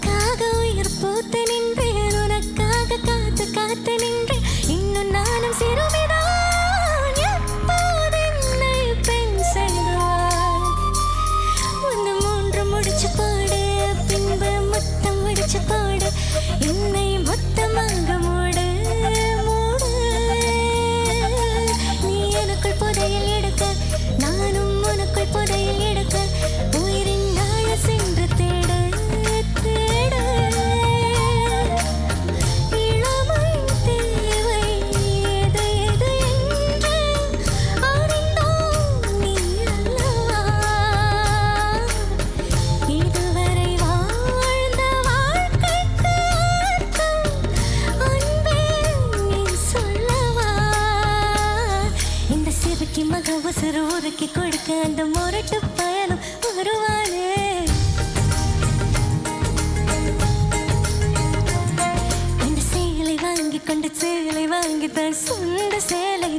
உனக்காக உயிர் போத்து நின்றேன். உனக்காக காத்து காத்து நின்றேன். அவசர உருக்கி கொடுக்க அந்த முரட்டு பயணம் வருவானே இந்த சேலை வாங்கி கொண்டு சேலை வாங்கி தான் சொந்த சேலை